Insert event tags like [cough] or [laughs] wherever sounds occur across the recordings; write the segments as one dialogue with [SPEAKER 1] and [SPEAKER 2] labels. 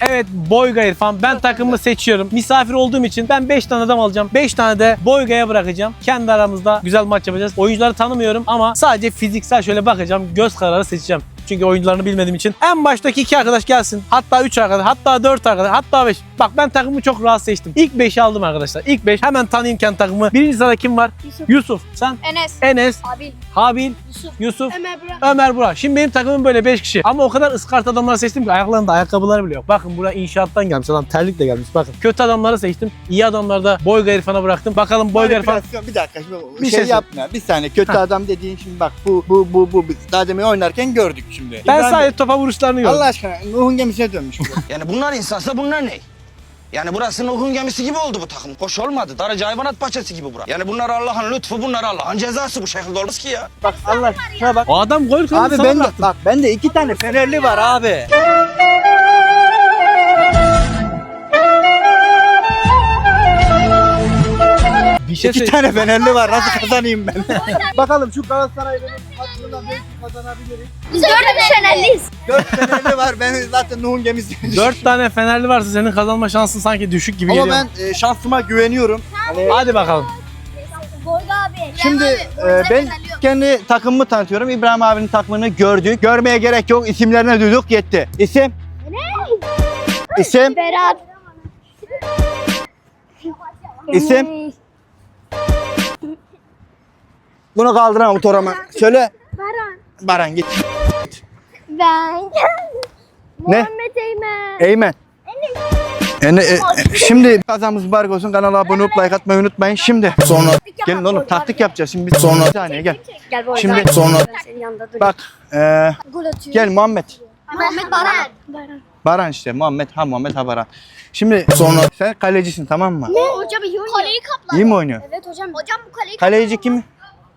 [SPEAKER 1] Evet Boyga İrfan. Ben takımımı seçiyorum. Misafir olduğum için ben 5 tane adam alacağım. 5 tane de Boyga'ya bırakacağım. Kendi aramızda güzel maç yapacağız. Oyuncuları tanımıyorum ama sadece fiziksel şöyle bakacağım. Göz kararı seçeceğim. Çünkü oyuncularını bilmediğim için. En baştaki iki arkadaş gelsin. Hatta 3 arkadaş, hatta 4 arkadaş, hatta 5. Bak ben takımımı çok rahat seçtim. İlk 5'i aldım arkadaşlar. İlk 5. Hemen tanıyayım kendi takımımı. Birinci sırada kim var?
[SPEAKER 2] Yusuf.
[SPEAKER 1] Yusuf. Sen?
[SPEAKER 2] Enes.
[SPEAKER 1] Enes,
[SPEAKER 2] Abil.
[SPEAKER 1] Habil,
[SPEAKER 2] Yusuf.
[SPEAKER 1] Yusuf,
[SPEAKER 2] Ömer Burak.
[SPEAKER 1] Ömer Burak. Şimdi benim takımım böyle 5 kişi. Ama o kadar ıskart adamları seçtim ki ayaklarında ayakkabıları bile yok. Bakın buraya inşaattan gelmiş adam terlikle gelmiş. Bakın kötü adamları seçtim. İyi adamları da Boyga İrfan'a bıraktım. Bakalım Boyga İrfan
[SPEAKER 3] Manipülasyon, bir dakika şimdi
[SPEAKER 1] Bir
[SPEAKER 3] bir
[SPEAKER 1] şey
[SPEAKER 3] şey, yapma. Bir saniye kötü
[SPEAKER 1] Ha.
[SPEAKER 3] adam dediğin şimdi bak bu bu bu bu biz daha demin oynarken gördük şimdi.
[SPEAKER 1] ben
[SPEAKER 3] İbrahim-
[SPEAKER 1] sadece topa vuruşlarını gördüm.
[SPEAKER 3] Allah aşkına Nuh'un gemisine dönmüş. bu. [laughs]
[SPEAKER 4] Yani bunlar insansa bunlar ne? Yani burası Nuh'un gemisi gibi oldu bu takım. Hoş olmadı. Darıca hayvanat bahçesi gibi bura. Yani bunlar Allah'ın lütfu, bunlar Allah'ın cezası. Bu şekilde olmaz ki ya.
[SPEAKER 3] bak Allah aşkına bak.
[SPEAKER 1] O adam gol kralı
[SPEAKER 3] Abi
[SPEAKER 1] sana
[SPEAKER 3] ben de,
[SPEAKER 1] bıraktı.
[SPEAKER 3] bak ben de iki tane Fenerli var abi.
[SPEAKER 1] Bir şey
[SPEAKER 3] İki tane Fenerli var nasıl kazanayım ben? Bakalım şu Galatasaray'ın hakkında belki kazanabiliriz.
[SPEAKER 2] Biz dördümüz Fenerliyiz.
[SPEAKER 3] Dört Fenerli var ben zaten Nuh'un gemisine
[SPEAKER 1] Dört tane Fenerli varsa senin kazanma şansın sanki düşük gibi
[SPEAKER 3] Ama
[SPEAKER 1] geliyor.
[SPEAKER 3] ben e, şansıma güveniyorum. Hani
[SPEAKER 1] Hadi bakalım.
[SPEAKER 2] Borga abi.
[SPEAKER 3] Şimdi e, ben kendi takımımı tanıtıyorum. İbrahim abinin takımını gördük. Görmeye gerek yok. İsimlerine duyduk yetti. İsim? İsim?
[SPEAKER 2] Berat.
[SPEAKER 3] İsim? Bunu kaldıran otorama. Söyle.
[SPEAKER 2] Baran.
[SPEAKER 3] Baran git.
[SPEAKER 2] Ben.
[SPEAKER 3] Ne?
[SPEAKER 2] Muhammed Eymen.
[SPEAKER 3] Eymen. Yani, e, şimdi kazamız mübarek olsun. Kanala abone olup like atmayı unutmayın. Şimdi sonra gelin oğlum taktik yapacağız. Şimdi biz sonra bir saniye gel.
[SPEAKER 2] Gel bu
[SPEAKER 3] Şimdi
[SPEAKER 2] oyuna.
[SPEAKER 3] sonra bak e, gel Muhammed.
[SPEAKER 2] Muhammed Baran. Baran.
[SPEAKER 3] Baran işte Muhammed ha Muhammed ha Baran. Şimdi sonra sen kalecisin tamam mı?
[SPEAKER 2] Ne? Hocam iyi oynuyor. Kaleyi kaplar.
[SPEAKER 3] İyi mi oynuyor?
[SPEAKER 2] Evet hocam. Hocam bu kaleyi
[SPEAKER 3] Kaleci kim?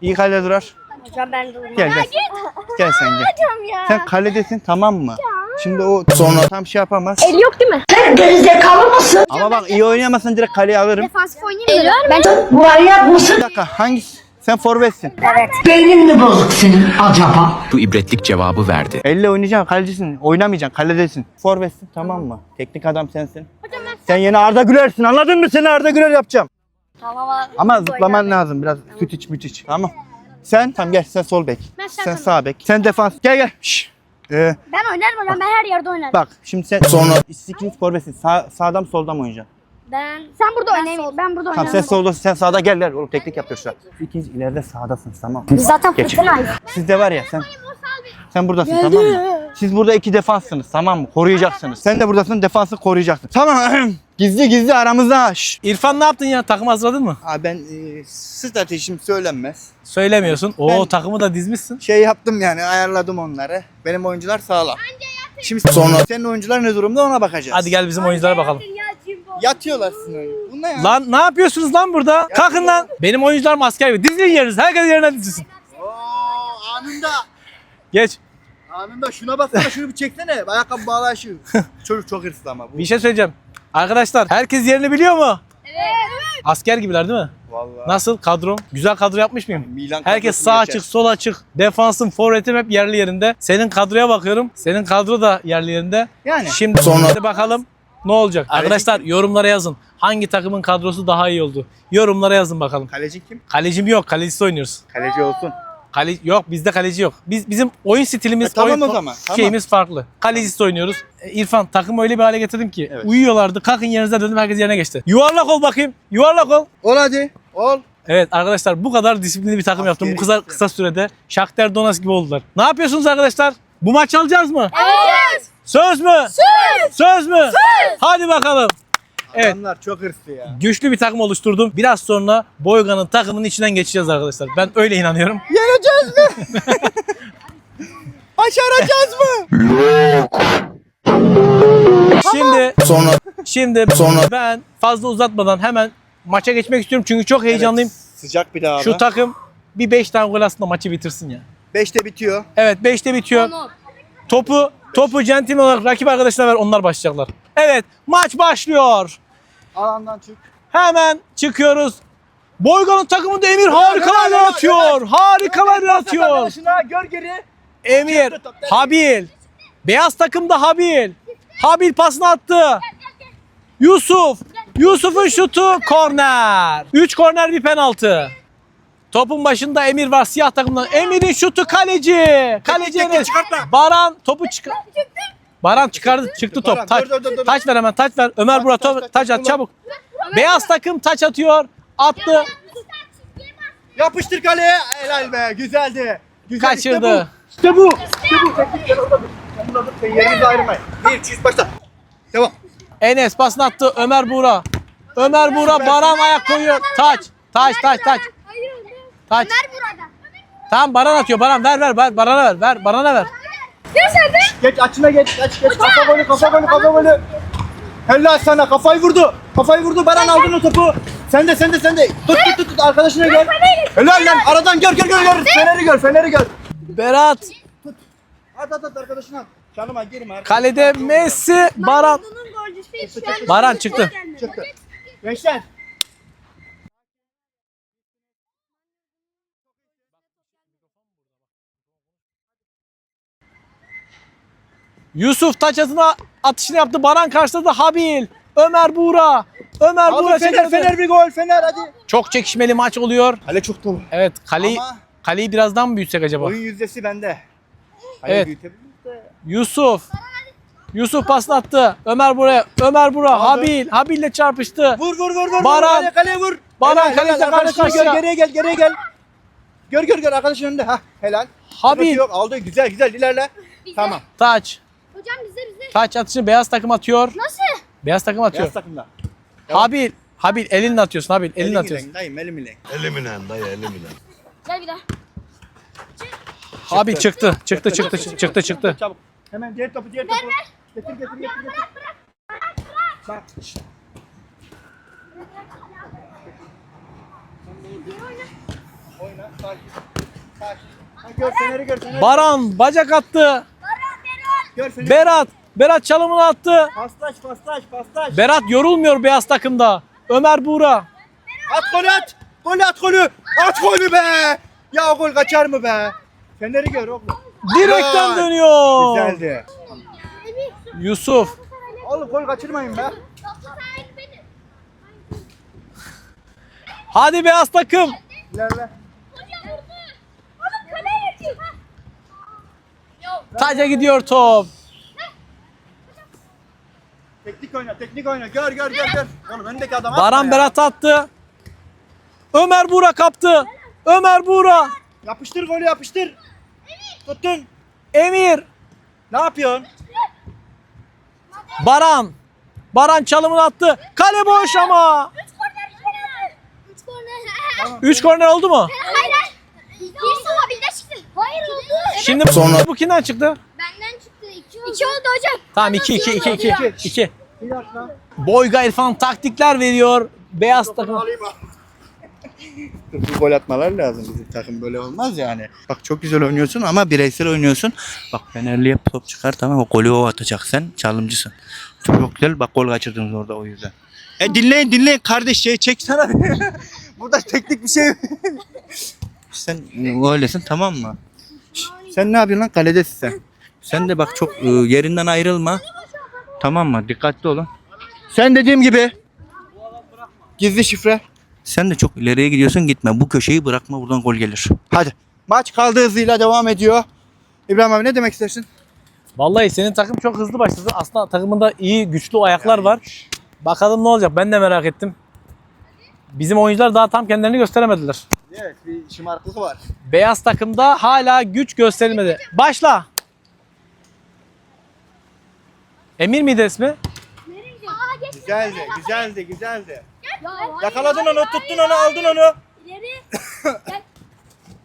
[SPEAKER 3] İyi kalede durar.
[SPEAKER 2] Hocam ben durmam.
[SPEAKER 3] Gel gel. Gel sen gel.
[SPEAKER 2] Hocam ya.
[SPEAKER 3] Sen kaledesin tamam mı? Şimdi o sonra tam şey yapamaz.
[SPEAKER 2] El yok değil mi?
[SPEAKER 3] Ama bak iyi oynayamazsan direkt kaleye alırım.
[SPEAKER 2] Defansif oynayayım mı? Ben çok...
[SPEAKER 3] Bir dakika hangisi? Sen forvetsin.
[SPEAKER 5] Beynin mi bozuk senin acaba?
[SPEAKER 6] Bu ibretlik cevabı verdi.
[SPEAKER 3] Elle oynayacaksın kalecisin. Oynamayacaksın kaledesin. Forvetsin tamam mı? Teknik adam sensin. Sen yeni Arda Güler'sin anladın mı? Seni Arda Güler yapacağım.
[SPEAKER 2] Tamam abi.
[SPEAKER 3] Ama zıplaman lazım biraz. Süt iç müt iç. Tamam. Sen tamam gel sen sol bek.
[SPEAKER 2] Ben sağ
[SPEAKER 3] Sen
[SPEAKER 2] kanat.
[SPEAKER 3] sağ bek. Sen defans. Gel gel. Şş. Ee,
[SPEAKER 2] Ben oynarım hocam. Ben her yerde oynarım.
[SPEAKER 3] bak şimdi sen sonra ikinci forvetsin. Sağ, sağdan soldan mı oynayacaksın?
[SPEAKER 2] Ben... Sen burada oynayayım. Ben burada
[SPEAKER 3] Tamam sen solda sen sağda gel gel. Oğlum teknik yapıyoruz şu an. İkinci ileride sağdasın tamam.
[SPEAKER 2] Biz zaten
[SPEAKER 3] Geç.
[SPEAKER 2] fırtınayız.
[SPEAKER 3] Siz de var ya sen sen buradasın tamam mı? Siz burada iki defanssınız tamam mı? Koruyacaksınız. Sen de buradasın defansı koruyacaksın. Tamam. [clears throat] gizli gizli aramızda. Şşş.
[SPEAKER 1] İrfan ne yaptın ya? Takım hazırladın mı?
[SPEAKER 3] Abi ben e, stratejim söylenmez.
[SPEAKER 1] Söylemiyorsun. Oo
[SPEAKER 3] Ben-
[SPEAKER 1] takımı da dizmişsin.
[SPEAKER 3] Şey yaptım yani ayarladım onları. Benim oyuncular sağlam. Şimdi sonra senin oyuncular ne durumda ona bakacağız.
[SPEAKER 1] Hadi gel bizim oyunculara bakalım.
[SPEAKER 3] Yatıyorlar oyuncu. Bu ne ya?
[SPEAKER 1] Lan ne yapıyorsunuz lan burada? Kalkın lan. Benim oyuncular asker gibi. Dizilin yeriniz. Herkes yerine dizilsin.
[SPEAKER 3] Oo, anında.
[SPEAKER 1] Geç.
[SPEAKER 3] Anında şuna baksana şunu bir çeksene. Ayakkabı bağla şu. [laughs] Çocuk çok hırslı ama bu.
[SPEAKER 1] Bir şey söyleyeceğim. Arkadaşlar herkes yerini biliyor mu? Evet. Asker gibiler değil mi?
[SPEAKER 3] Vallahi.
[SPEAKER 1] Nasıl kadro? Güzel kadro yapmış mıyım?
[SPEAKER 3] Milan
[SPEAKER 1] Herkes
[SPEAKER 3] kadrosu
[SPEAKER 1] sağ
[SPEAKER 3] geçer.
[SPEAKER 1] açık, sol açık. Defansın, forvetim hep yerli yerinde. Senin kadroya bakıyorum. Senin kadro da yerli yerinde.
[SPEAKER 3] Yani.
[SPEAKER 1] Şimdi
[SPEAKER 3] Sonra-
[SPEAKER 1] Hadi bakalım ne olacak? Arkadaşlar yorumlara yazın. Hangi takımın kadrosu daha iyi oldu? Yorumlara yazın bakalım.
[SPEAKER 3] Kaleci kim?
[SPEAKER 1] Kalecim yok, kalecisi oynuyoruz.
[SPEAKER 3] Kaleci olsun.
[SPEAKER 1] Kale yok bizde kaleci yok. Biz bizim oyun stilimiz,
[SPEAKER 3] E, tamam
[SPEAKER 1] oyun
[SPEAKER 3] o zaman, tamam.
[SPEAKER 1] şeyimiz farklı. Kalecisi oynuyoruz. E, İrfan takım öyle bir hale getirdim ki
[SPEAKER 3] Evet.
[SPEAKER 1] uyuyorlardı. Kalkın yerinize dedim herkes yerine geçti. Yuvarlak ol bakayım. Yuvarlak ol.
[SPEAKER 3] Ol hadi. Ol.
[SPEAKER 1] Evet arkadaşlar bu kadar disiplinli bir takım yaptım. Bu
[SPEAKER 3] Askeri
[SPEAKER 1] kadar
[SPEAKER 3] sistem.
[SPEAKER 1] kısa sürede. Shakhtar Donetsk gibi oldular. Ne yapıyorsunuz arkadaşlar? Bu maç alacağız mı?
[SPEAKER 2] Evet.
[SPEAKER 1] Söz mü? Söz. Söz mü? Söz. Hadi bakalım. Evet.
[SPEAKER 3] Adamlar çok hırslı ya.
[SPEAKER 1] Güçlü bir takım oluşturdum. Biraz sonra Boygan'ın takımının içinden geçeceğiz arkadaşlar. Ben öyle inanıyorum.
[SPEAKER 3] Yeneceğiz mi? [laughs] Başaracağız mı?
[SPEAKER 1] Şimdi
[SPEAKER 3] Sonra
[SPEAKER 1] Şimdi
[SPEAKER 3] Sonra-
[SPEAKER 1] ben fazla uzatmadan hemen maça geçmek istiyorum çünkü çok heyecanlıyım.
[SPEAKER 3] Evet, sıcak bir daha.
[SPEAKER 1] Şu takım bir 5 tane gol aslında maçı bitirsin ya.
[SPEAKER 3] 5'te bitiyor.
[SPEAKER 1] Evet 5'te bitiyor. Topu topu centilmen olarak rakip arkadaşlar ver onlar başlayacaklar. Evet maç başlıyor.
[SPEAKER 3] Alandan çık.
[SPEAKER 1] Hemen çıkıyoruz. Boygan'ın takımında Emir harikalar yaratıyor. Harikalar yaratıyor.
[SPEAKER 3] Arkadaşına gör geri.
[SPEAKER 1] Emir, Habil. Beyaz takımda Habil. Habil pasını attı. Yusuf. Yusuf'un şutu korner. 3 korner bir penaltı. Topun başında Emir var siyah takımdan. Emir'in şutu kaleci. Kaleci Enes. Baran topu çıkar. Baran çıkardı çıktı top.
[SPEAKER 3] Baran,
[SPEAKER 1] Taç.
[SPEAKER 3] dur, dur, dur, dur.
[SPEAKER 1] Taç ver hemen taç ver. Ömer Burak
[SPEAKER 3] taç, taç,
[SPEAKER 1] taç
[SPEAKER 3] taç,
[SPEAKER 1] at çabuk. Beyaz takım taç atıyor. Attı.
[SPEAKER 3] Yapıştır kaleye. Helal be. Güzeldi. Güzel.
[SPEAKER 1] Kaçırdı.
[SPEAKER 3] İşte bu. İşte bu. Teknik gel orada dur. Sen yerinizi ayırmayın. Bir, iki, üç, başla. Devam.
[SPEAKER 1] Enes pasını attı Ömer Buğra. Ömer Buğra Baran ayak koyuyor. Taç. Taç taç taç. Taç. Tamam Baran atıyor. Baran ver ver ver Baran'a ver. Ver Baran'a ver.
[SPEAKER 3] Geç açına geç. Geç geç. Kafa golü kafa golü kafa golü. Helal sana kafayı vurdu. Kafayı vurdu. Baran aldın o topu. Sen de sen de sen de. Tut tut tut, tut. arkadaşına gel. Helal lan aradan gör gör gör gör. Feneri gör feneri gör.
[SPEAKER 1] Berat.
[SPEAKER 3] At at at arkadaşına. at. Canıma girme.
[SPEAKER 1] Kalede Messi. Baran. Baran çıktı.
[SPEAKER 3] Çıktı. Gençler.
[SPEAKER 1] Yusuf taç atına atışını yaptı. Baran karşıladı. Habil. Ömer Buğra. Ömer Buğra
[SPEAKER 3] Alın Fener
[SPEAKER 1] çekildi.
[SPEAKER 3] Fener bir gol Fener hadi.
[SPEAKER 1] Çok çekişmeli maç oluyor.
[SPEAKER 3] Kale çok dolu.
[SPEAKER 1] Evet kaleyi
[SPEAKER 3] Ama-
[SPEAKER 1] kaleyi birazdan mı büyütsek acaba?
[SPEAKER 3] Oyun yüzdesi bende. Kale
[SPEAKER 1] Evet.
[SPEAKER 3] büyütebiliriz de.
[SPEAKER 1] Yusuf. Yusuf pasını attı. Ömer buraya. Ömer Buğra.
[SPEAKER 3] Aldı.
[SPEAKER 1] Habil. Habil'le çarpıştı.
[SPEAKER 3] Vur vur vur vur.
[SPEAKER 1] Baran.
[SPEAKER 3] Kaleye, kaleye vur.
[SPEAKER 1] Baran
[SPEAKER 3] Helal,
[SPEAKER 1] kaleciyle
[SPEAKER 3] helal. Arkadaşını
[SPEAKER 1] karşı karşıya.
[SPEAKER 3] Gör, geriye gel geriye gel. Gör gör gör arkadaşın önünde. Ha helal.
[SPEAKER 1] Habil.
[SPEAKER 3] Yok aldı güzel güzel ilerle. Tamam.
[SPEAKER 1] Taç.
[SPEAKER 2] Hocam bize bize.
[SPEAKER 1] Taç atışını beyaz takım atıyor.
[SPEAKER 2] Nasıl?
[SPEAKER 1] Beyaz takım atıyor.
[SPEAKER 3] Beyaz takımda. Devam.
[SPEAKER 1] Habil. Habil elinle atıyorsun Habil. Elinle
[SPEAKER 3] Elim
[SPEAKER 1] atıyorsun.
[SPEAKER 3] ile, Dayım elim ile.
[SPEAKER 2] Gel bir daha.
[SPEAKER 1] Habil çıktı. Çıktı çıktı çıktı çıktı çıktı.
[SPEAKER 3] Çabuk. Hemen diğer topu diğer topu. Getir getir getir getir. Bak. Oyna. Sakin. Sakin. Ha, Gör feneri gör feneri.
[SPEAKER 1] Baran bacak attı.
[SPEAKER 3] Gör feneri.
[SPEAKER 1] Berat. Berat çalımını attı.
[SPEAKER 3] Pastaş pastaş pastaş.
[SPEAKER 1] Berat yorulmuyor beyaz takımda. Ömer Buğra.
[SPEAKER 3] At golü at. Golü at golü. At golü be. Ya gol kaçar mı be? Feneri gör oğlum.
[SPEAKER 1] Direkten dönüyor.
[SPEAKER 3] Güzeldi.
[SPEAKER 1] Yusuf.
[SPEAKER 3] Oğlum gol kaçırmayın be.
[SPEAKER 1] Hadi beyaz takım.
[SPEAKER 3] İlerle.
[SPEAKER 1] Taca gidiyor top.
[SPEAKER 3] Teknik oyna, teknik oyna. Gör, gör, gör, gör. Oğlum öndeki adam
[SPEAKER 1] Baran. Berat attı. Ömer Buğra kaptı. Ömer Buğra.
[SPEAKER 3] Yapıştır golü, yapıştır. Tuttun.
[SPEAKER 1] Emir.
[SPEAKER 3] Ne yapıyorsun?
[SPEAKER 1] Baran. Baran çalımını attı. Kale boş ama.
[SPEAKER 2] Üç korner. Üç korner.
[SPEAKER 1] 3 korner oldu mu?
[SPEAKER 2] Hayır. Bir sana bir de çıktı. Hayır oldu.
[SPEAKER 1] Şimdi bu kimden çıktı?
[SPEAKER 2] Benden çıktı. İki oldu. İki oldu hocam.
[SPEAKER 1] Tamam 2 2 2 2 2.
[SPEAKER 3] Bir dakika.
[SPEAKER 1] Boyga İrfan taktikler veriyor. Beyaz takım.
[SPEAKER 3] Bu gol atmalar lazım bizim takım böyle olmaz yani. Bak çok güzel oynuyorsun ama bireysel oynuyorsun. Bak Fenerli'ye top çıkar tamam mı? Golü o atacak sen çalımcısın. Çok güzel bak gol kaçırdınız orada o yüzden. E dinleyin dinleyin kardeş şey çeksene. [laughs] Burada teknik bir şey. [laughs] sen öylesin tamam mı? Şş, Sen ne yapıyorsun lan kaledesin sen. Sen de bak çok e, yerinden ayrılma. Tamam mı? Dikkatli olun. Sen dediğim gibi. Gizli şifre. Sen de çok ileriye gidiyorsun gitme. Bu köşeyi bırakma buradan gol gelir. Hadi. Maç kaldığı hızıyla devam ediyor. İbrahim abi ne demek istersin?
[SPEAKER 1] Vallahi senin takım çok hızlı başladı. Aslında takımında iyi güçlü ayaklar var. Bakalım ne olacak ben de merak ettim. Bizim oyuncular daha tam kendilerini gösteremediler.
[SPEAKER 3] Evet bir şımarıklık var.
[SPEAKER 1] Beyaz takımda hala güç gösterilmedi. Başla. Emir miydi ismi?
[SPEAKER 3] Güzeldi, güzeldi, güzeldi. Yakaladın onu, tuttun onu, aldın onu.
[SPEAKER 2] İleri.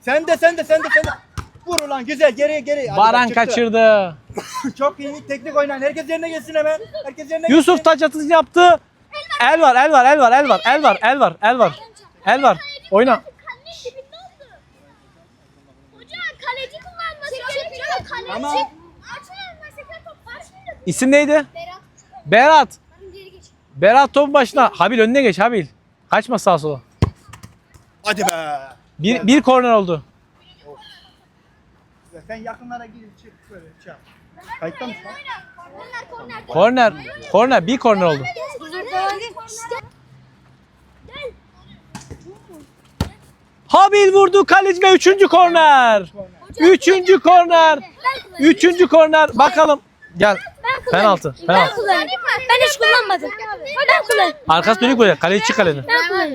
[SPEAKER 3] Sen de, sen de, sen de, sen de. Vur ulan güzel, geriye geriye. Hadi
[SPEAKER 1] Baran
[SPEAKER 3] bak, çıktı.
[SPEAKER 1] kaçırdı.
[SPEAKER 3] Çok iyi, teknik oynan. Herkes yerine gelsin hemen. Herkes yerine
[SPEAKER 1] Yusuf
[SPEAKER 3] gelsin.
[SPEAKER 1] taç atışı yaptı. El var, el var, el var, el var, el var, el var, el var. El var. Oyna.
[SPEAKER 3] Ama-.
[SPEAKER 1] İsim neydi?
[SPEAKER 2] Berat.
[SPEAKER 1] Berat. Berat top başına. Habil önüne geç Habil. Kaçma sağa sola.
[SPEAKER 3] Hadi be.
[SPEAKER 1] Bir, bir korner oldu.
[SPEAKER 3] Sen yakınlara gidip çık böyle çap. Kayıtta mısın?
[SPEAKER 2] Korner korner.
[SPEAKER 1] Bir korner oldu. Habil vurdu kaleci ve üçüncü korner. Üçüncü korner. Üçüncü korner. Bakalım. Gel. Penaltı. Penaltı.
[SPEAKER 2] Ben hiç kullanmadım. Ben kullanayım.
[SPEAKER 1] Arkası dönük buraya. Kaleci çık kaleden.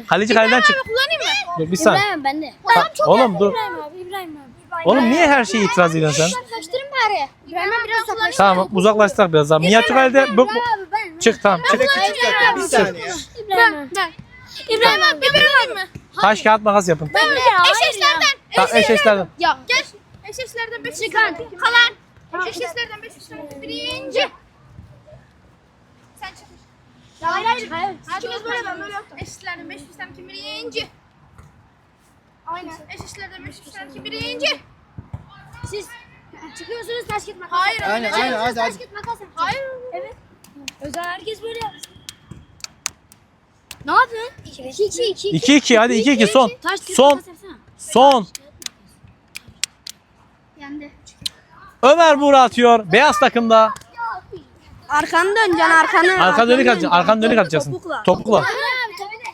[SPEAKER 1] Kaleci kaleden çık.
[SPEAKER 2] Kullanayım mı?
[SPEAKER 1] Dur bir saniye.
[SPEAKER 2] Ben de.
[SPEAKER 1] Oğlum dur.
[SPEAKER 2] İbrahim abi.
[SPEAKER 1] Oğlum niye her şeye itiraz ediyorsun sen?
[SPEAKER 2] Uzaklaştırın bari. İbrahim'e biraz uzaklaştır.
[SPEAKER 1] Tamam uzaklaştık biraz daha. Minyatür kalede bu, bu-
[SPEAKER 2] abi ben.
[SPEAKER 1] çık tamam çık.
[SPEAKER 3] Bir saniye.
[SPEAKER 2] İbrahim abi. İbrahim abi. İbrahim abi.
[SPEAKER 1] Taş kağıt makas yapın.
[SPEAKER 2] Ben de eşeşlerden.
[SPEAKER 1] Tamam eşleşlerden.
[SPEAKER 2] Ya. Gel. Eşeşlerden 5 çıkan. Kalan. Eşeşlerden 5 çıkan. Birinci. Sen çık. Hayır hayır. Hayır. İkiniz böyle ben böyle yaptım. Eşitlerden 5 çıkan kim birinci? Aynen. Eşitlerden 5 çıkan kim birinci? Siz çıkıyorsunuz taş makas. Hayır.
[SPEAKER 3] Aynen, aynen, hadi,
[SPEAKER 2] Taş
[SPEAKER 3] hadi.
[SPEAKER 2] makas. Hayır. Evet. Özel herkes böyle yapsın. Ne yapıyorsun? 2 2 2
[SPEAKER 1] 2-2 hadi 2-2 son.
[SPEAKER 2] Taş
[SPEAKER 1] Son.
[SPEAKER 2] makas yapsana.
[SPEAKER 1] Son.
[SPEAKER 2] Yendi.
[SPEAKER 1] Ömer Buğra atıyor. Beyaz takımda.
[SPEAKER 7] Arkanı döneceksin arkanı.
[SPEAKER 1] Arka dönük atacaksın. Arkan dönük atacaksın.
[SPEAKER 7] Topukla.
[SPEAKER 1] Topukla.
[SPEAKER 2] Abi tabii de.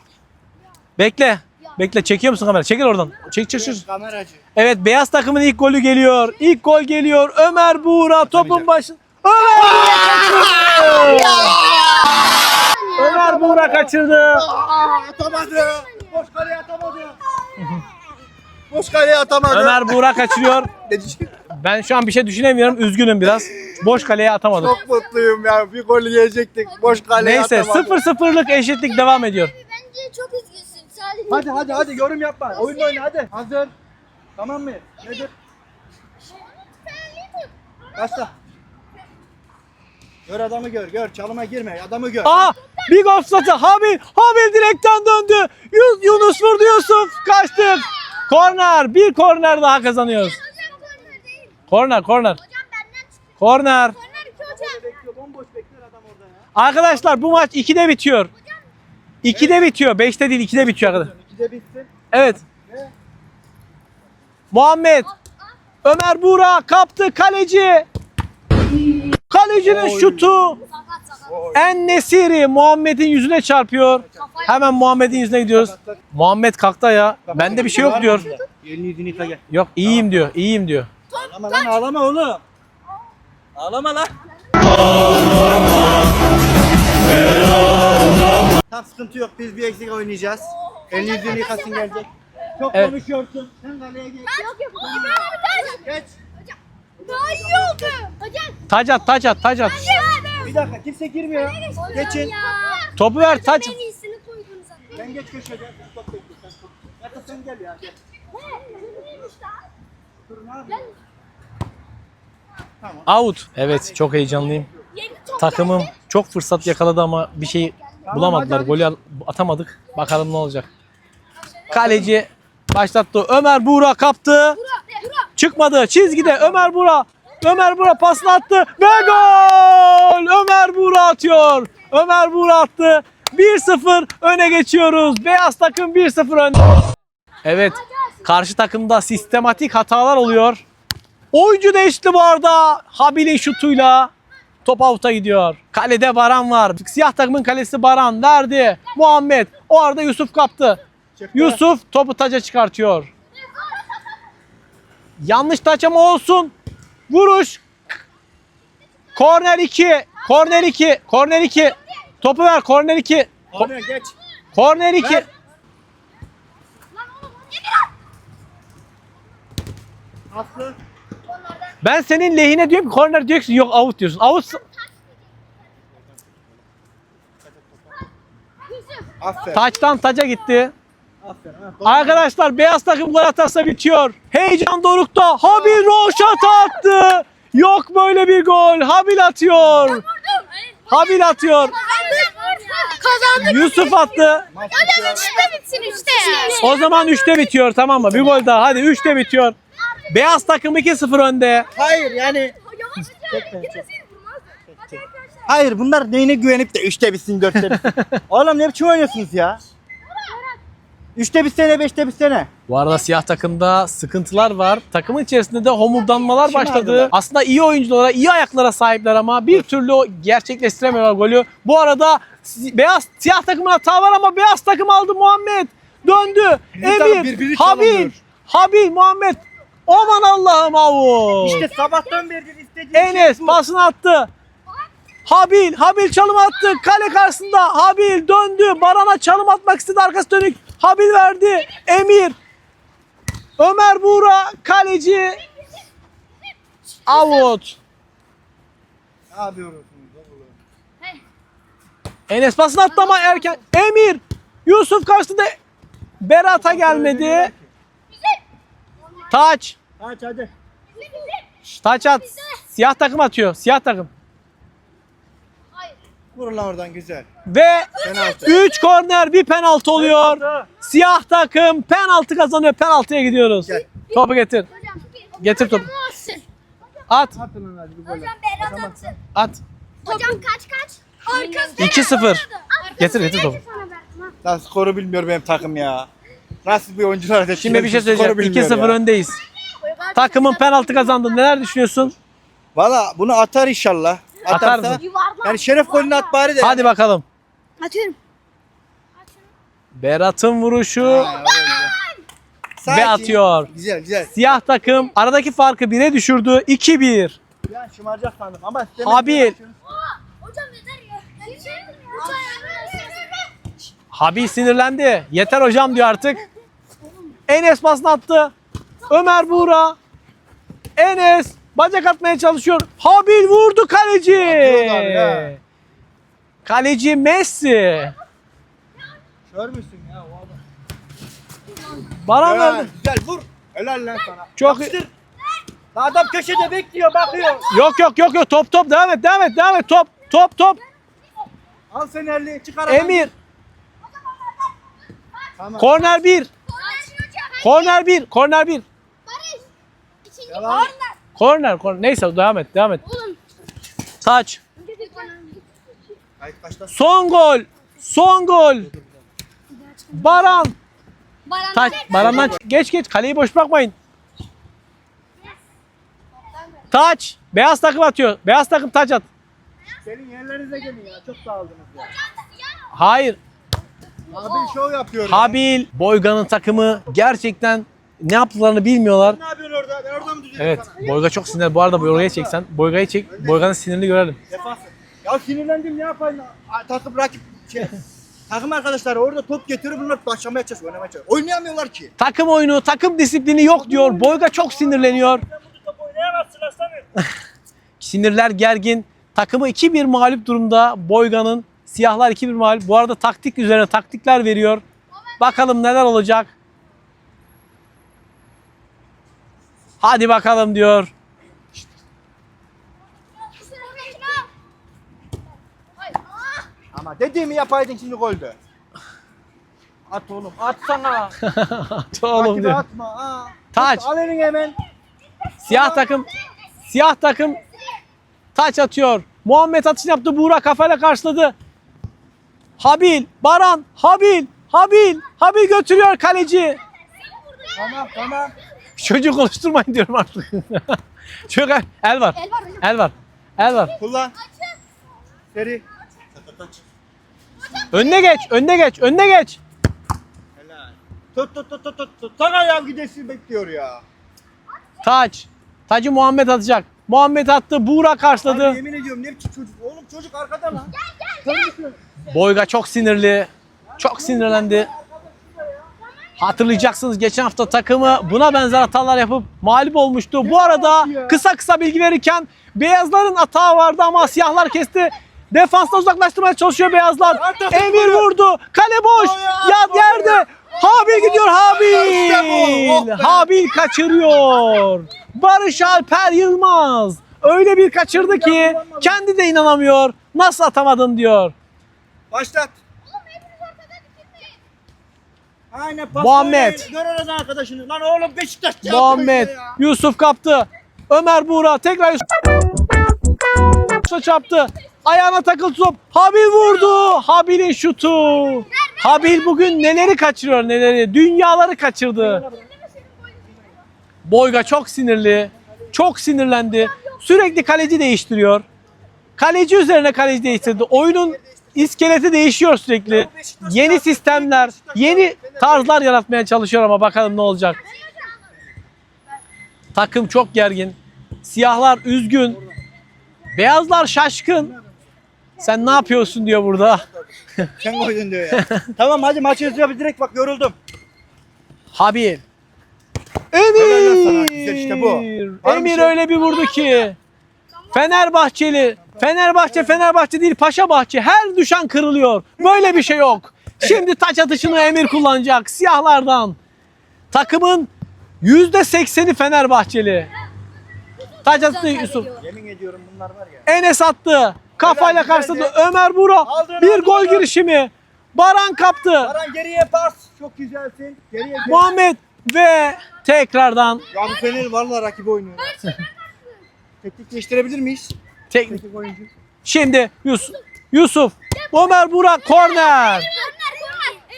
[SPEAKER 1] Bekle. Bekle çekiyor musun kamera? Çekil oradan. Çek çek çek.
[SPEAKER 3] Kameracı.
[SPEAKER 1] Evet beyaz takımın ilk golü geliyor. İlk gol geliyor. Ömer Buğra topun başı. Ömer Buğra kaçırdı. Ömer Buğra kaçırdı.
[SPEAKER 3] Atamadı. Boş kaleye atamadı. Boş kaleye atamadı.
[SPEAKER 1] Ömer Buğra kaçırıyor. Ben şu an bir şey düşünemiyorum. Üzgünüm biraz. Boş kaleye atamadım.
[SPEAKER 3] Çok mutluyum ya. Bir gol yiyecektik. Boş kaleye
[SPEAKER 1] Neyse
[SPEAKER 3] atamadı.
[SPEAKER 1] 0-0'lık eşitlik devam ediyor.
[SPEAKER 2] Bence çok üzgünsün. Sadece
[SPEAKER 3] Hadi hadi hadi yorum yapma. Oyun oyna hadi. Hazır. Tamam mı? Nedir? Başla. Gör adamı gör, gör. Çalıma girme. Adamı gör.
[SPEAKER 1] Aa! Bir gol fırsatı. Habil, Habil direkten döndü. Yu- Yunus vurdu Yusuf. Kaçtık. Korner. Bir korner daha kazanıyoruz.
[SPEAKER 2] Hocam korner değil.
[SPEAKER 1] Korner, korner.
[SPEAKER 2] Hocam benden çıktı.
[SPEAKER 1] Korner.
[SPEAKER 2] Korner iki hocam.
[SPEAKER 3] Bekliyor, bomboş bekler adam orada ya.
[SPEAKER 1] Arkadaşlar bu maç 2'de bitiyor. 2'de bitiyor. 5'te değil 2'de bitiyor arkadaşlar.
[SPEAKER 3] İkide bitsin.
[SPEAKER 1] Evet. Muhammed. Ömer Buğra kaptı kaleci. Kalecinin şutu.
[SPEAKER 2] Sakat sakat.
[SPEAKER 1] En Nesiri Muhammed'in yüzüne çarpıyor. Hemen Muhammed'in yüzüne gidiyoruz. Muhammed kalktı ya. Bende bir şey yok diyor.
[SPEAKER 3] Elini yüzünü yıka gel.
[SPEAKER 1] Yok iyiyim diyor. iyiyim diyor.
[SPEAKER 3] Ağlama lan ağlama oğlum. Ağlama lan. Tam sıkıntı yok. Biz bir eksik oynayacağız. Elini yüzünü yıkasın gelecek. Çok
[SPEAKER 1] Evet.
[SPEAKER 3] konuşuyorsun. Sen kaleye geç.
[SPEAKER 2] Yok yok. İbrahim abi
[SPEAKER 3] Geç.
[SPEAKER 2] Daha iyi oldu. Hocam.
[SPEAKER 1] Taç at taç at taç at.
[SPEAKER 3] Bir dakika kimse girmiyor. Geçin.
[SPEAKER 1] Topu ver taç.
[SPEAKER 2] En iyisini koydunuz zaten.
[SPEAKER 3] Ben geç köşede. Çok bekle. Sen top. Ya da sen gel ya. Gel. Dur ne yapıyorsun?
[SPEAKER 1] Out. Evet çok heyecanlıyım. Takımım çok fırsat yakaladı ama bir şey bulamadılar. Golü al- atamadık. Bakalım ne olacak. Kaleci başlattı. Ömer Buğra kaptı. Çıkmadı. Çizgide Ömer Buğra. Ömer Buğra pasını attı ve gol! Ömer Buğra atıyor. Ömer Buğra attı. 1-0 öne geçiyoruz. Beyaz takım 1-0 önde. Evet. Karşı takımda sistematik hatalar oluyor. Oyuncu değişti bu arada. Habil'in şutuyla. Top out'a gidiyor. Kalede Baran var. Siyah takımın kalesi Baran verdi. Muhammed. O arada Yusuf kaptı. Yusuf topu taca çıkartıyor. Yanlış taç ama olsun. Vuruş. Korner 2. Korner 2. Korner 2. Topu ver. Korner 2.
[SPEAKER 3] Oraya geç.
[SPEAKER 1] Korner 2.
[SPEAKER 3] Ver. Aslı.
[SPEAKER 1] Ben senin lehine diyorum ki korner diyorsun yok out diyorsun. Out
[SPEAKER 3] Aferin.
[SPEAKER 1] taçtan taca gitti. Arkadaşlar beyaz takım gol atarsa bitiyor. Heyecan dorukta. Habil Roşat attı. Yok böyle bir gol. Habil atıyor. Habil atıyor.
[SPEAKER 2] Kazandık.
[SPEAKER 1] Yusuf attı.
[SPEAKER 2] Hocam üçte bitsin üçte.
[SPEAKER 1] O zaman 3'te bitiyor tamam mı? Bir gol daha. Hadi 3'te bitiyor. Beyaz takım 2-0 önde.
[SPEAKER 3] Hayır yani. Hayır bunlar neyine güvenip de 3'te bitsin 4'te bitsin. [laughs] Oğlum ne biçim oynuyorsunuz ya? Üçte bir sene, beşte bir sene.
[SPEAKER 1] Bu arada siyah takımda sıkıntılar var. Takımın içerisinde de homurdanmalar
[SPEAKER 3] Kim
[SPEAKER 1] başladı. Aslında iyi oyunculara, iyi ayaklara sahipler ama bir türlü gerçekleştiremiyorlar golü. Bu arada beyaz siyah takımın hata var ama beyaz takım aldı Muhammed. Döndü. Emir, Habil. Habil, Muhammed. Aman Allah'ım avu.
[SPEAKER 3] İşte sabahtan beri istediğim
[SPEAKER 1] Enes
[SPEAKER 3] şey bu.
[SPEAKER 1] pasını attı. Habil, Habil çalım attı. Kale karşısında Habil döndü. Baran'a çalım atmak istedi. Arkası dönük. Habil verdi. Emir. Ömer Buğra kaleci. Out.
[SPEAKER 3] Ne yapıyorsunuz?
[SPEAKER 1] Enes pasını attı ama erken. Emir. Yusuf karşısında Berat'a gelmedi. Taç.
[SPEAKER 3] Aç hadi.
[SPEAKER 1] Taç at. Siyah takım atıyor. Siyah takım.
[SPEAKER 3] Oradan güzel.
[SPEAKER 1] Ve
[SPEAKER 3] Penaltı.
[SPEAKER 1] 3 korner bir penaltı oluyor. Siyah takım penaltı kazanıyor. Penaltıya gidiyoruz.
[SPEAKER 3] Gel.
[SPEAKER 1] Topu getir. Getir topu. At.
[SPEAKER 3] Atın lan hadi bir gol.
[SPEAKER 2] Hocam Berat atsın.
[SPEAKER 1] At.
[SPEAKER 2] Hocam kaç kaç? Arkası.
[SPEAKER 1] 2-0. Getir getir topu.
[SPEAKER 3] Lan skoru bilmiyor benim takım ya. Nasıl bir oyuncular da
[SPEAKER 1] Şimdi bir şey söyleyeceğim.
[SPEAKER 3] bilmiyor
[SPEAKER 1] 2-0
[SPEAKER 3] ya.
[SPEAKER 1] öndeyiz. Takımın penaltı kazandı. Neler düşünüyorsun?
[SPEAKER 3] Valla bunu atar inşallah.
[SPEAKER 1] Atar
[SPEAKER 3] Atarsa.
[SPEAKER 1] mısın?
[SPEAKER 3] Yani şeref golünü at bari de.
[SPEAKER 1] Hadi bakalım.
[SPEAKER 7] Atıyorum.
[SPEAKER 1] Berat'ın vuruşu
[SPEAKER 3] Ha. Sakin.
[SPEAKER 1] ve atıyor.
[SPEAKER 3] Güzel güzel.
[SPEAKER 1] Siyah takım aradaki farkı 1'e düşürdü. 2-1.
[SPEAKER 3] Yani şımaracak sandım ama size-
[SPEAKER 1] Habil.
[SPEAKER 2] Hocam yeter ya.
[SPEAKER 1] Habil sinirlendi. Yeter hocam diyor artık. Enes pasını attı. Ömer Buğra. Enes bacak atmaya çalışıyor. Habil vurdu kaleci. Kaleci Messi.
[SPEAKER 3] Kör müsün ya o adam?
[SPEAKER 1] Baran
[SPEAKER 3] Güzel,
[SPEAKER 1] verdi.
[SPEAKER 3] güzel vur. Helal lan sana.
[SPEAKER 1] Çok
[SPEAKER 3] Yapıştır. Adam köşede bekliyor bakıyor.
[SPEAKER 1] Yok yok yok yok top top devam et devam et devam et top top top.
[SPEAKER 3] Al Fenerli çıkar.
[SPEAKER 1] Emir
[SPEAKER 3] Tamam.
[SPEAKER 1] korner 1. Korner 1. Korner 1.
[SPEAKER 3] Yalan.
[SPEAKER 1] Korner korner. Neyse devam et devam et. Taç.
[SPEAKER 3] Kayıt başla.
[SPEAKER 1] Son gol. Son gol. Baran. Taç. Baran'dan geç geç. Kaleyi boş bırakmayın. Taç. Beyaz takım atıyor. Beyaz takım taç at.
[SPEAKER 3] Senin yerlerinize gelin ya. Çok dağıldınız ya.
[SPEAKER 1] Hayır.
[SPEAKER 3] Abi şov yapıyor.
[SPEAKER 1] Habil. Boyga'nın takımı gerçekten ne yaptıklarını bilmiyorlar.
[SPEAKER 3] Ne yapıyorsun orada? Ben oradan mı düzeyim
[SPEAKER 1] Evet.
[SPEAKER 3] sana?
[SPEAKER 1] Boyga çok sinirli. Bu arada Boyga'yı çeksen. Boyga'yı çek. Boyga'nın sinirini görelim.
[SPEAKER 3] Defans. Ya sinirlendim ne yapayım? Aa, Takım rakip şey. [laughs] Takım arkadaşları orada top getiriyor bunlar başlamaya çalışıyor, oynamaya çalışıyor. Oynayamıyorlar ki.
[SPEAKER 1] Takım oyunu, takım disiplini yok diyor. Boyga çok sinirleniyor.
[SPEAKER 3] Top oynayamazsın aslanım. [laughs]
[SPEAKER 1] Sinirler gergin. Takımı 2-1 mağlup durumda Boyga'nın. Siyahlar 2-1 mağlup. Bu arada taktik üzerine taktikler veriyor. Bakalım neler olacak. Hadi bakalım diyor.
[SPEAKER 3] Ama dediğimi yapaydın şimdi goldü. At oğlum atsana. [laughs]
[SPEAKER 1] Oğlum
[SPEAKER 3] Rakibi
[SPEAKER 1] diyor.
[SPEAKER 3] atma. Aa.
[SPEAKER 1] Taç.
[SPEAKER 3] Al elini hemen.
[SPEAKER 1] Siyah takım. Siyah takım taç atıyor. Muhammed atışını yaptı. Buğra kafayla karşıladı. Habil, Baran, Habil, Habil, Habil götürüyor kaleci.
[SPEAKER 3] Tamam tamam.
[SPEAKER 1] Çocuğu konuşturmayın diyorum artık. [laughs] Çok el, el var.
[SPEAKER 2] El var hocam.
[SPEAKER 1] El var. El var.
[SPEAKER 3] Kullan. Seri.
[SPEAKER 1] Önüne geç, önüne geç, önüne geç.
[SPEAKER 3] Helal. Tut tut tut tut tut. Sana ya gidesi bekliyor ya.
[SPEAKER 1] Taç. Tacı Muhammed atacak. Muhammed attı. Buğra
[SPEAKER 3] Abi
[SPEAKER 1] karşıladı.
[SPEAKER 3] yemin ediyorum ne biçim çocuk. Oğlum çocuk arkada lan. Gel gel gel.
[SPEAKER 1] Boyga çok sinirli. Çok sinirlendi. Hatırlayacaksınız geçen hafta takımı buna benzer hatalar yapıp mağlup olmuştu. Bu arada kısa kısa bilgi verirken beyazların hata vardı ama siyahlar kesti. Defansta uzaklaştırmaya çalışıyor beyazlar. Emir vurdu. Kale boş. Yat yerde. Habil gidiyor Habil. Habil kaçırıyor. Barış Alper Yılmaz. Öyle bir kaçırdı ki kendi de inanamıyor. Nasıl atamadın diyor.
[SPEAKER 3] Başlat. Aynen
[SPEAKER 1] Muhammed.
[SPEAKER 3] ver. Gör oradan arkadaşını. Lan oğlum Beşiktaş.
[SPEAKER 1] Muhammed,
[SPEAKER 3] Ya.
[SPEAKER 1] Yusuf kaptı. Ömer Buğra tekrar Yusuf'a çarptı. Ayağına takıldı top. Habil vurdu. Habil'in şutu. Habil bugün neleri kaçırıyor neleri. Dünyaları kaçırdı. Boyga çok sinirli. Çok sinirlendi. Sürekli kaleci değiştiriyor. Kaleci üzerine kaleci değiştirdi. Oyunun iskeleti değişiyor sürekli. Yeni sistemler, yeni tarzlar yaratmaya çalışıyor ama bakalım ne olacak. Takım çok gergin. Siyahlar üzgün. Beyazlar şaşkın. Sen ne yapıyorsun diyor burada. [laughs]
[SPEAKER 3] Sen koydun diyor ya. tamam hadi maçı yazıyor direkt bak yoruldum.
[SPEAKER 1] Habil. Emir.
[SPEAKER 3] İşte bu. Var
[SPEAKER 1] Emir
[SPEAKER 3] şey?
[SPEAKER 1] öyle bir vurdu ki. Fenerbahçeli. Fenerbahçe Fenerbahçe değil Paşa Bahçe. Her düşen kırılıyor. Böyle bir şey yok. Şimdi taç atışını Emir kullanacak. Siyahlardan. Takımın %80'i Fenerbahçeli. Taç atışı Yusuf.
[SPEAKER 3] Yemin ediyorum bunlar var ya.
[SPEAKER 1] Enes attı. Kafayla
[SPEAKER 3] Helal,
[SPEAKER 1] karşıladı.
[SPEAKER 3] güzeldi.
[SPEAKER 1] Ömer Bura.
[SPEAKER 3] Aldın,
[SPEAKER 1] Bir
[SPEAKER 3] aldın,
[SPEAKER 1] gol
[SPEAKER 3] aldın.
[SPEAKER 1] girişimi. Baran kaptı.
[SPEAKER 3] Baran geriye pas. Çok güzelsin. Geriye gel.
[SPEAKER 1] Muhammed ve tekrardan
[SPEAKER 3] Ya bu Fener valla rakibi oynuyor. Teknik değiştirebilir miyiz?
[SPEAKER 1] Teknik. Şimdi Yusuf Yusuf Ömer Burak korner.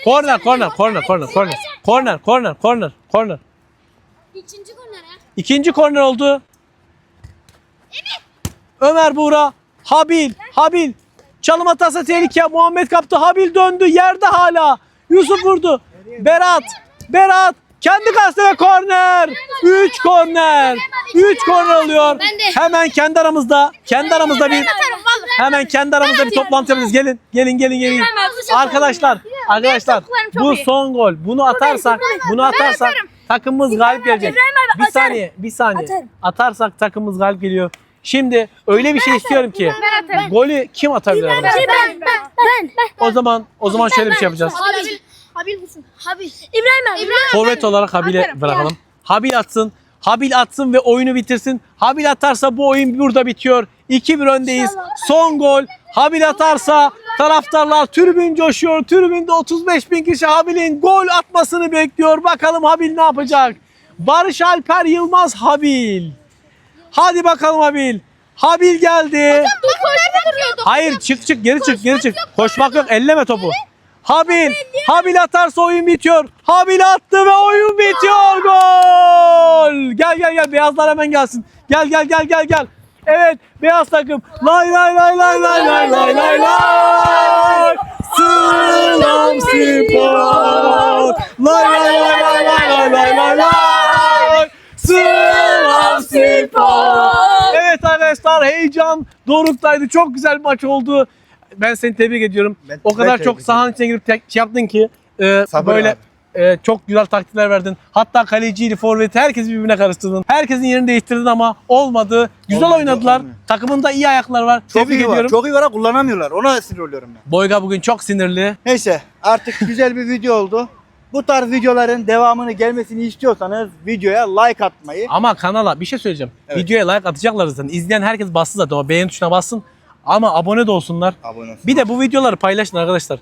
[SPEAKER 1] Korner korner korner korner korner. Korner korner korner korner.
[SPEAKER 2] İkinci korner ha.
[SPEAKER 1] İkinci korner oldu. Ömer Buğra, Habil, Habil. Çalım hatası tehlike. Muhammed kaptı. Habil döndü. Yerde hala. Yusuf vurdu. Berat, Berat. Kendi kastı ve korner. 3 korner. 3 korner
[SPEAKER 2] de.
[SPEAKER 1] Hemen kendi aramızda, kendi aramızda bir hemen kendi aramızda bir toplantı yapacağız. Gelin, gelin, gelin, gelin. Arkadaşlar, arkadaşlar bu son gol. Bunu atarsak, bunu atarsak takımımız galip gelecek. Bir saniye, bir saniye. Atarsak takımımız galip geliyor. Şimdi öyle bir şey istiyorum ki golü kim atabilir?
[SPEAKER 7] Ben, ben, ben, ben.
[SPEAKER 1] O zaman o zaman şöyle bir şey yapacağız.
[SPEAKER 2] Habil. Misin? Habil.
[SPEAKER 7] İbrahim abi.
[SPEAKER 2] İbrahim.
[SPEAKER 1] Forvet olarak Habil'e
[SPEAKER 2] Atarım.
[SPEAKER 1] bırakalım. Habil atsın. Habil atsın ve oyunu bitirsin. Habil atarsa bu oyun burada bitiyor. 2-1 öndeyiz. Son gol. Habil atarsa taraftarlar tribün coşuyor. Tribünde 35 bin kişi Habil'in gol atmasını bekliyor. Bakalım Habil ne yapacak? Barış Alper Yılmaz Habil. Hadi bakalım Habil. Habil geldi.
[SPEAKER 2] Koşma duruyordu.
[SPEAKER 1] Hayır çık çık geri çık geri çık. Koşmak yok elleme topu. Habil. Habil atarsa oyun bitiyor. Habil attı ve oyun bitiyor. Gol. Gel gel gel beyazlar hemen gelsin. Gel gel gel gel gel. Evet beyaz takım. Lay lay lay lay lay lay lay lay lay. Sırlam spor. Lay lay lay lay lay lay lay lay lay. Sırlam spor. Evet arkadaşlar heyecan doruktaydı. Çok güzel maç oldu. Ben seni tebrik ediyorum.
[SPEAKER 3] Ben-
[SPEAKER 1] o
[SPEAKER 3] ben
[SPEAKER 1] kadar
[SPEAKER 3] tebrik
[SPEAKER 1] çok sahanın içine girip tek- şey yaptın ki e,
[SPEAKER 3] Sabır
[SPEAKER 1] böyle
[SPEAKER 3] abi.
[SPEAKER 1] e, çok güzel taktikler verdin. Hatta kaleciyle forveti herkes birbirine karıştırdın. Herkesin yerini değiştirdin ama olmadı. Güzel
[SPEAKER 3] Olmadı,
[SPEAKER 1] oynadılar.
[SPEAKER 3] olmuyor.
[SPEAKER 1] Takımında iyi ayaklar var.
[SPEAKER 3] Çok
[SPEAKER 1] tebrik
[SPEAKER 3] iyi var.
[SPEAKER 1] ediyorum.
[SPEAKER 3] Çok iyi var ha, kullanamıyorlar. Ona sinir oluyorum ben.
[SPEAKER 1] Boyga bugün çok sinirli.
[SPEAKER 3] Neyse artık [laughs] güzel bir video oldu. Bu tarz videoların devamını gelmesini istiyorsanız videoya like atmayı.
[SPEAKER 1] Ama kanala bir şey söyleyeceğim.
[SPEAKER 3] Evet.
[SPEAKER 1] Videoya like atacaklar zaten. İzleyen herkes bassın zaten. O beğeni tuşuna bassın. Ama abone de olsunlar.
[SPEAKER 3] Abone olsun.
[SPEAKER 1] Bir de bu videoları paylaşın arkadaşlar.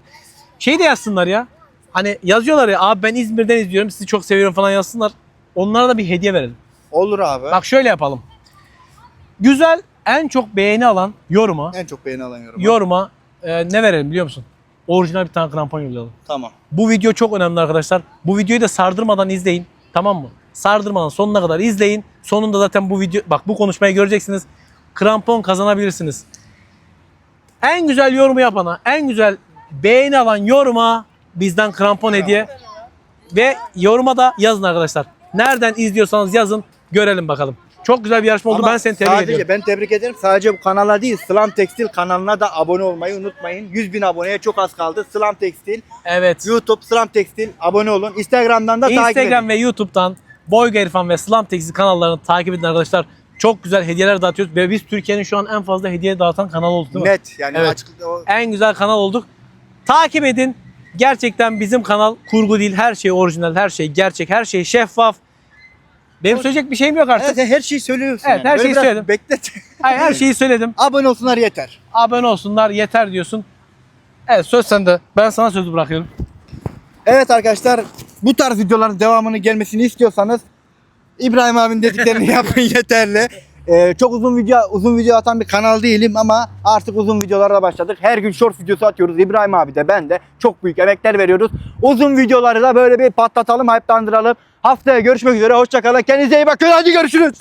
[SPEAKER 1] Şey de yazsınlar ya. Hani yazıyorlar ya abi ben İzmir'den izliyorum sizi çok seviyorum falan yazsınlar. Onlara da bir hediye verelim.
[SPEAKER 3] Olur abi.
[SPEAKER 1] Bak şöyle yapalım. Güzel en çok beğeni alan yoruma
[SPEAKER 3] En çok beğeni alan yorum.
[SPEAKER 1] yoruma e, ne verelim biliyor musun? Orijinal bir tane krampon yollayalım.
[SPEAKER 3] Tamam.
[SPEAKER 1] Bu video çok önemli arkadaşlar. Bu videoyu da sardırmadan izleyin. Tamam mı? Sardırmadan sonuna kadar izleyin. Sonunda zaten bu video bak bu konuşmayı göreceksiniz. Krampon kazanabilirsiniz. En güzel yorumu yapana, en güzel beğeni alan yoruma bizden krampon hediye. Ve yoruma da yazın arkadaşlar. Nereden izliyorsanız yazın. Görelim bakalım. Çok güzel bir yarışma oldu.
[SPEAKER 3] Ama
[SPEAKER 1] ben seni tebrik
[SPEAKER 3] sadece,
[SPEAKER 1] ediyorum.
[SPEAKER 3] Ben tebrik ederim. Sadece bu kanala değil Slam Tekstil kanalına da abone olmayı unutmayın. 100 bin aboneye çok az kaldı. Slam Tekstil,
[SPEAKER 1] Evet.
[SPEAKER 3] YouTube Slam Tekstil abone olun. Instagram'dan da takip edin.
[SPEAKER 1] Instagram ve YouTube'dan Boyga İrfan ve Slam Tekstil kanallarını takip edin arkadaşlar. Çok güzel hediyeler dağıtıyoruz ve biz Türkiye'nin şu an en fazla hediye dağıtan kanal olduk değil mi?
[SPEAKER 3] Net yani
[SPEAKER 1] Evet.
[SPEAKER 3] açık o
[SPEAKER 1] En güzel kanal olduk. Takip edin. Gerçekten bizim kanal kurgu değil. Her şey orijinal, her şey gerçek, her şey şeffaf. Benim söyleyecek bir şeyim yok artık.
[SPEAKER 3] Evet, her şeyi söylüyorsun.
[SPEAKER 1] Evet, her
[SPEAKER 3] Böyle
[SPEAKER 1] şeyi
[SPEAKER 3] biraz
[SPEAKER 1] söyledim.
[SPEAKER 3] Beklet.
[SPEAKER 1] Hayır, her şeyi söyledim. [laughs]
[SPEAKER 3] abone olsunlar yeter.
[SPEAKER 1] Abone olsunlar yeter diyorsun. Evet söz sende. Ben sana sözü bırakıyorum.
[SPEAKER 3] Evet arkadaşlar bu tarz videoların devamını gelmesini istiyorsanız İbrahim abinin dediklerini [laughs] yapın yeterli. Ee, çok uzun video uzun video atan bir kanal değilim ama artık uzun videolara başladık. Her gün short videosu atıyoruz. İbrahim abi de ben de çok büyük emekler veriyoruz. Uzun videoları da böyle bir patlatalım, hype'landıralım. Haftaya görüşmek üzere. Hoşçakalın. Kendinize iyi bakın. Hadi görüşürüz.